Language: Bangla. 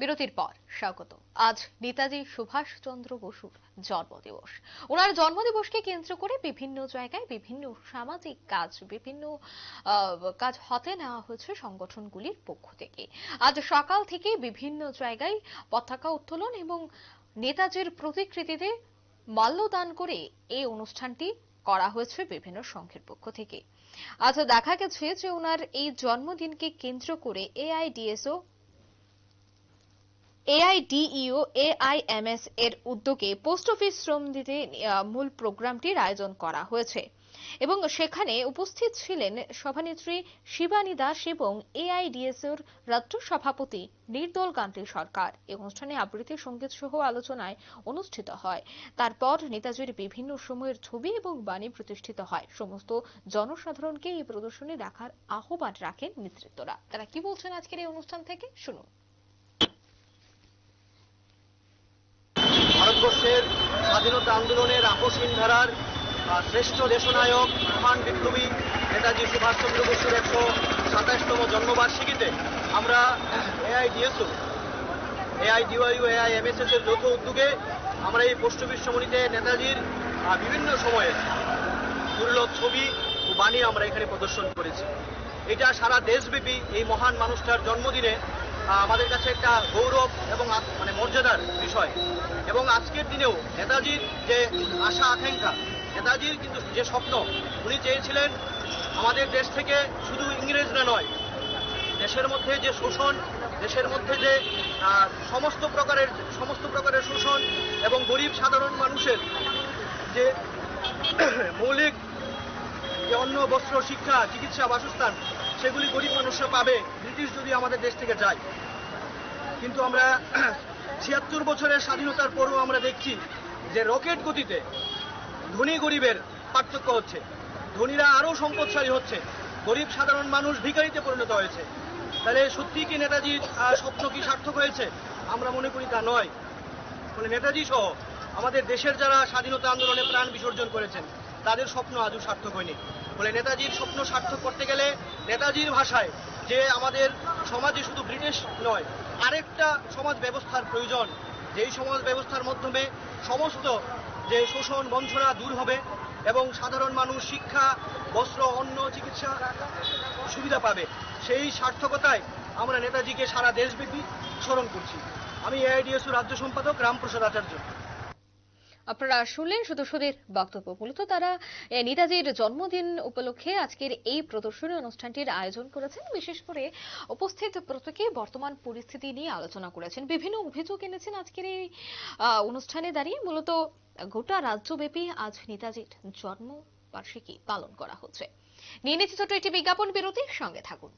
বিরতির পর স্বাগত। আজ নেতাজি সুভাষচন্দ্র বসুর জন্মদিবস। ওনার জন্মদিবসকে কেন্দ্র করে বিভিন্ন জায়গায় বিভিন্ন সামাজিক কাজ, বিভিন্ন কাজ হাতে নেওয়া হয়েছে সংগঠনগুলির পক্ষ থেকে। আজ সকাল থেকে বিভিন্ন জায়গায় পতাকা উত্তোলন এবং নেতাজির প্রতিকৃতিতে মাল্যদান করে এই অনুষ্ঠানটি করা হয়েছে বিভিন্ন সংঘের পক্ষ থেকে। আজ দেখা গেছে যে ওনার এই জন্মদিনকে কেন্দ্র করে এআইডিএসও এআইডিইও এআইএমএস এর উদ্যোগে পোস্ট অফিস শ্রম দিতে মূল প্রোগ্রামটির আয়োজন করা হয়েছে। এবং সেখানে উপস্থিত ছিলেন সভানেত্রী শিবানী দাস এবং এআইডিএসওর রাজ্য সভাপতি নির্দল কান্তি সরকার। এই অনুষ্ঠানে আবৃত্তি সংগীত সহ আলোচনায় অনুষ্ঠিত হয়। তারপর নেতাজির বিভিন্ন সময়ের ছবি এবং বাণী প্রতিষ্ঠিত হয়। সমস্ত জনসাধারণকে এই প্রদর্শনী দেখার আহ্বান রাখেন নেতৃত্বরা। তারা কি বলছেন আজকের এই অনুষ্ঠান থেকে? শুনুন। ভারতবর্ষের স্বাধীনতা আন্দোলনের আপসহীন ধারার শ্রেষ্ঠ দেশনায়ক মহান বিপ্লবী নেতাজি সুভাষচন্দ্র বসুর একশো সাতাশতম জন্মবার্ষিকীতে আমরা এআইডিএসও এআইডিওয়াইউ এআইএমএসএস এর যৌথ উদ্যোগে আমরা এই পোস্ট সমনীতে নেতাজির বিভিন্ন সময়ে দুর্লভ ছবি ও বাণী আমরা এখানে প্রদর্শন করেছি। এটা সারা দেশব্যাপী এই মহান মানুষটার জন্মদিনে আমাদের কাছে একটা গৌরব এবং মানে মর্যাদার বিষয়। এবং আজকের দিনেও নেতাজির যে আশা, আকাঙ্ক্ষা, নেতাজির কিন্তু যে স্বপ্ন, উনি চেয়েছিলেন আমাদের দেশ থেকে শুধু ইংরেজরা নয়, দেশের মধ্যে যে শোষণ, দেশের মধ্যে যে সমস্ত প্রকারের সমস্ত প্রকারের শোষণ এবং গরিব, সাধারণ মানুষের যে মৌলিক যে অন্ন, বস্ত্র, শিক্ষা, চিকিৎসা, বাসস্থান সেগুলি গরিব মানুষরা পাবে, ব্রিটিশ যদি আমাদের দেশ থেকে যায়। কিন্তু আমরা ছিয়াত্তর বছরের স্বাধীনতার পরও আমরা দেখছি যে রকেট গতিতে ধনী গরিবের পার্থক্য হচ্ছে। ধনীরা আরও সম্পদশালী হচ্ছে। গরিব সাধারণ মানুষ ভিখারিতে পরিণত হয়েছে। তাহলে সত্যি কি নেতাজির স্বপ্ন কি সার্থক হয়েছে? আমরা মনে করি তা নয়। মানে নেতাজি সহ আমাদের দেশের যারা স্বাধীনতা আন্দোলনে প্রাণ বিসর্জন করেছেন তাদের স্বপ্ন আজও সার্থক হয়নি। বলে নেতাজির স্বপ্ন সার্থক করতে গেলে নেতাজির ভাষায় যে আমাদের সমাজে শুধু ব্রিটিশ নয়, আরেকটা সমাজ ব্যবস্থার প্রয়োজন। যেই সমাজ ব্যবস্থার মাধ্যমে সমস্ত যে শোষণ বঞ্চনা দূর হবে এবং সাধারণ মানুষ শিক্ষা, বস্ত্র, অন্ন, চিকিৎসা সুবিধা পাবে, সেই সার্থকতায় আমরা নেতাজিকে সারা দেশব্যাপী স্মরণ করছি। আমি এআইডিএসও রাজ্য সম্পাদক রামপ্রসাদ আচার্য। আপনারা শুনলেন সদস্যদের বক্তব্য। মূলত তারা নেতাজির জন্মদিন উপলক্ষে আজকের এই প্রদর্শনী অনুষ্ঠানটির আয়োজন করেছেন। বিশেষ করে উপস্থিত প্রত্যেকে বর্তমান পরিস্থিতি নিয়ে আলোচনা করেছেন। বিভিন্ন অভিযোগ এনেছেন আজকের এই অনুষ্ঠানে দাঁড়িয়ে। মূলত গোটা রাজ্যব্যাপী আজ নেতাজির জন্ম বার্ষিকী পালন করা হচ্ছে। নিয়ে নিচ্ছে ছোট একটি বিজ্ঞাপন। বিরতির সঙ্গে থাকুন।